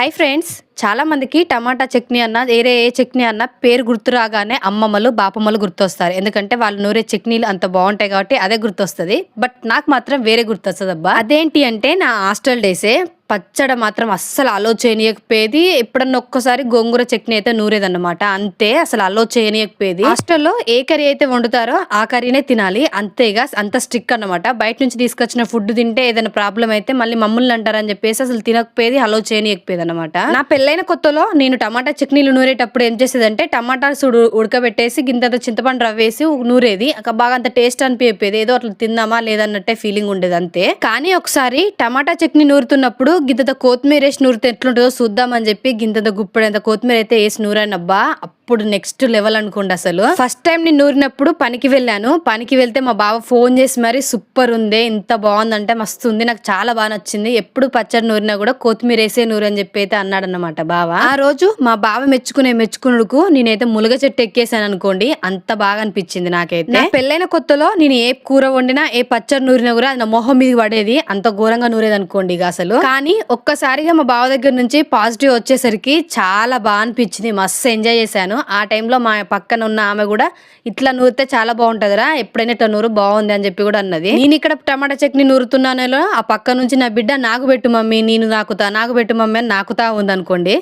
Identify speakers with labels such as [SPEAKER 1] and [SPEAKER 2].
[SPEAKER 1] Hi friends. చాలా మందికి టమాటా చట్నీ అన్న వేరే ఏ చట్నీ అన్న పేరు గుర్తు రాగానే అమ్మమ్మలు బాపమ్మలు గుర్తొస్తారు. ఎందుకంటే వాళ్ళు నూరే చట్నీలు అంత బాగుంటాయి కాబట్టి అదే గుర్తొస్తుంది. బట్ నాకు మాత్రం వేరే గుర్తొస్తుంది అబ్బా అదేంటి అంటే నా హాస్టల్ డేసే పచ్చడి మాత్రం అస్సలు అలో చేయనీయకపోయేది ఎప్పుడన్నా ఒక్కసారి గోంగూర చట్నీ అయితే నూరేదన్నమాట. అంతే అసలు అలో చేయనీయకపోయేది హాస్టల్లో ఏ కర్రీ అయితే వండుతారో ఆ కర్రీనే తినాలి. అంతేగా అంత స్ట్రిక్ అన్నమాట. బయట నుంచి తీసుకొచ్చిన ఫుడ్ తింటే ఏదైనా ప్రాబ్లం అయితే మళ్ళీ మమ్మల్ని అంటారని చెప్పేసి అసలు తినకపోయేది అలో చేయనీయకపోయేది అనమాట నా పెళ్ళైన కొత్తలో నేను టమాటా చట్నీలు నూరేటప్పుడు ఏం చేసేదంటే టమాటాస్ ఉడకబెట్టేసి గింతంత చింతపండు రవ్వ వేసి నూరేది. బాగా అంత టేస్ట్ అనిపించేది ఏదో అట్లా తిందామా లేదన్నట్టే ఫీలింగ్ ఉండేది అంతే. కానీ ఒకసారి టమాటా చట్నీ నూరుతున్నప్పుడు గింతంత కొత్తిమీర వేసి నూరితే ఎట్లుంటుందో చూద్దామని చెప్పి గింతంత గుప్పడంత కొత్తిమీర అయితే వేసి నూరానబ్బా అప్పుడు నెక్స్ట్ లెవెల్ అనుకోండి అసలు. ఫస్ట్ టైం నేను నూరినప్పుడు పనికి వెళ్ళాను. పనికి వెళ్తే మా బావ ఫోన్ చేసి మరి సూపర్ ఉంది ఇంత బాగుందంటే మస్తు ఉంది నాకు చాలా బాగా నచ్చింది ఎప్పుడు పచ్చడి నూరినా కూడా కొత్తిమీర వేసే నూరు అని చెప్పి అయితే అన్నాడు బావ. ఆ రోజు మా బావ మెచ్చుకునే మెచ్చుకునుడుకు నేనైతే ములగ చెట్టు ఎక్కేసాను అనుకోండి అంత బాగా అనిపించింది నాకైతే. నా పెళ్ళైన కొత్తలో నేను ఏ కూర వండినా ఏ పచ్చడి నూరినా కూడా అది నా మొహం మీద పడేది అంత ఘోరంగా నూరేది అనుకోండి ఇక అసలు. కానీ ఒక్కసారిగా మా బావ దగ్గర నుంచి పాజిటివ్ వచ్చేసరికి చాలా బాగా అనిపించింది మస్తు ఎంజాయ్ చేశాను. ఆ టైంలో మా పక్కన ఉన్న ఆమె కూడా ఇట్లా నూరితే చాలా బాగుంటదిరా ఎప్పుడైనా ఇట్లా నూరు బాగుంది అని చెప్పి కూడా అన్నది. నేను ఇక్కడ టమాటా చట్నీ నూరుతున్నానో ఆ పక్క నుంచి నా బిడ్డ నాకు పెట్టు మమ్మీ నేను నాకుతా నాకు పెట్టు మమ్మీ అని నాకుతా ఉంది అనుకోండి